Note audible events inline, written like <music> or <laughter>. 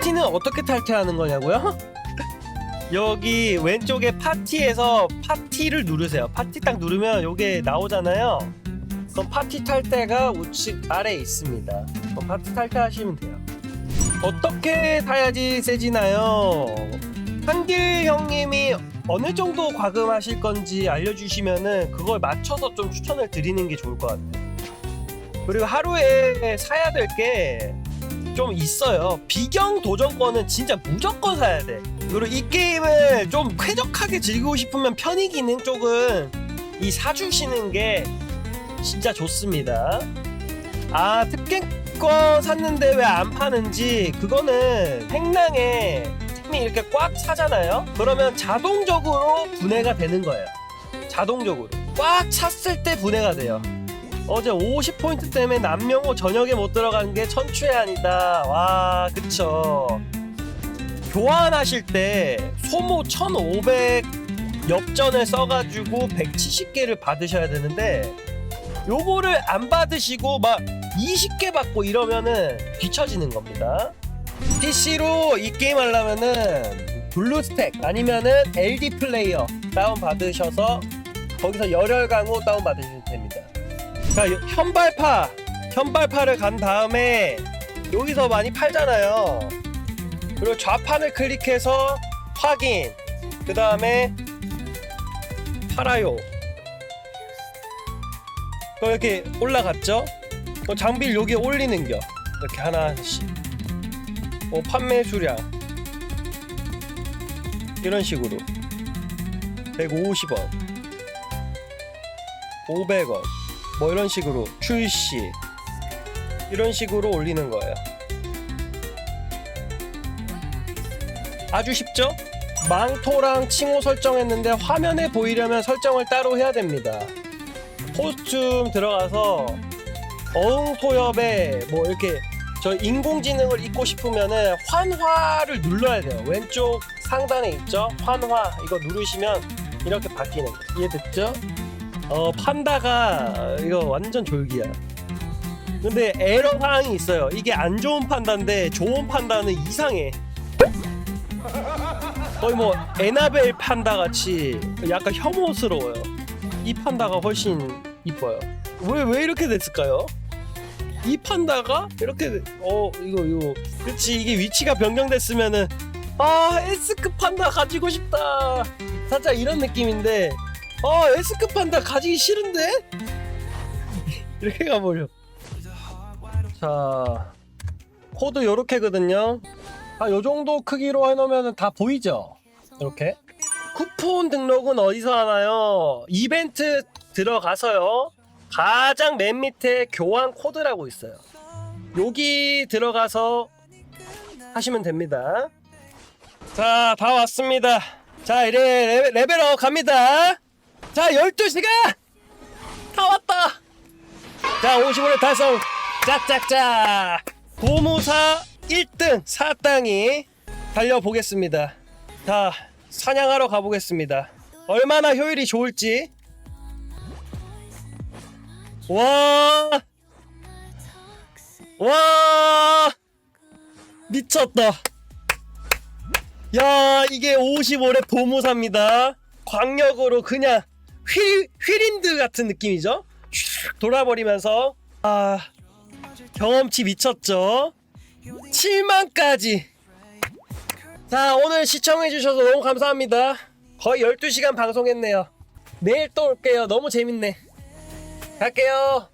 파티는 어떻게 탈퇴하는 거냐고요? 여기 왼쪽에 파티에서 파티를 누르세요. 파티 딱 누르면 요게 나오잖아요. 그럼 파티 탈퇴가 우측 아래에 있습니다. 그럼 파티 탈퇴하시면 돼요. 어떻게 타야지 세지나요? 한길 형님이 어느 정도 과금하실 건지 알려주시면은 그걸 맞춰서 좀 추천을 드리는 게 좋을 것 같아요. 그리고 하루에 사야 될 게 좀 있어요. 비경 도전권은 진짜 무조건 사야 돼. 그리고 이 게임을 좀 쾌적하게 즐기고 싶으면 편의 기능 쪽은 이 사주시는 게 진짜 좋습니다. 아 특갱권 샀는데 왜 안 파는지 그거는 행랑에 팀이 이렇게 꽉 차잖아요. 그러면 자동적으로 분해가 되는 거예요. 자동적으로 꽉 찼을 때 분해가 돼요. 어제 50포인트 때문에 남명호 저녁에 못 들어간 게 천추의 한이다. 와, 그쵸. 교환하실 때 소모 1500 엽전을 써가지고 170개를 받으셔야 되는데 요거를 안 받으시고 막 20개 받고 이러면은 뒤처지는 겁니다. PC로 이 게임 하려면은 블루스택 아니면은 LD 플레이어 다운 받으셔서 거기서 열혈 강호 다운 받으시면 됩니다. 자, 요- 현발파 현발파를 간 다음에 여기서 많이 팔잖아요. 그리고 좌판을 클릭해서 확인. 그 다음에 팔아요. 그럼 이렇게 올라갔죠? 그럼 장비를 여기에 올리는겨. 이렇게 하나씩. 어, 판매 수량. 이런 식으로. 150원. 500원. 뭐 이런 식으로. 출시. 이런 식으로 올리는 거예요. 아주 쉽죠? 망토랑 칭호 설정했는데 화면에 보이려면 설정을 따로 해야 됩니다. 코스튬 들어가서 어흥 소엽에 뭐 이렇게 저 인공지능을 입고 싶으면은 환화를 눌러야 돼요. 왼쪽 상단에 있죠? 환화 이거 누르시면 이렇게 바뀌는 거. 이해됐죠? 어 판다가 이거 완전 졸기야. 근데 에러 사항이 있어요. 이게 안 좋은 판다인데 좋은 판다는 이상해. 거의 뭐 에나벨 판다 같이 약간 혐오스러워요. 이 판다가 훨씬 이뻐요. 왜 왜 이렇게 됐을까요? 이 판다가 이렇게 돼- 어 이거 이거 그렇지 이게 위치가 변경됐으면은 아 S급 판다 가지고 싶다 살짝 이런 느낌인데 아 S급 판다 가지기 싫은데 <laughs> 이렇게 가버려 자 코드 요렇게거든요 아, 요 정도 크기로 해놓으면 다 보이죠? 이렇게. 쿠폰 등록은 어디서 하나요? 이벤트 들어가서요. 가장 맨 밑에 교환 코드라고 있어요. 여기 들어가서 하시면 됩니다. 자, 다 왔습니다. 자, 이제 레벨, 레벨업 갑니다. 자, 12시가 다 왔다. 자, 55를 달성. 짝짝짝. 고무사 1등 사땅이 달려보겠습니다. 자, 사냥하러 가보겠습니다. 얼마나 효율이 좋을지. 와! 와! 미쳤다. 야, 이게 55렙 도무사입니다. 광역으로 그냥 휠, 휠인드 같은 느낌이죠? 슉 돌아버리면서. 아, 경험치 미쳤죠? 7만까지. 자, 오늘 시청해주셔서 너무 감사합니다. 거의 12시간 방송했네요. 내일 또 올게요. 너무 재밌네. 갈게요.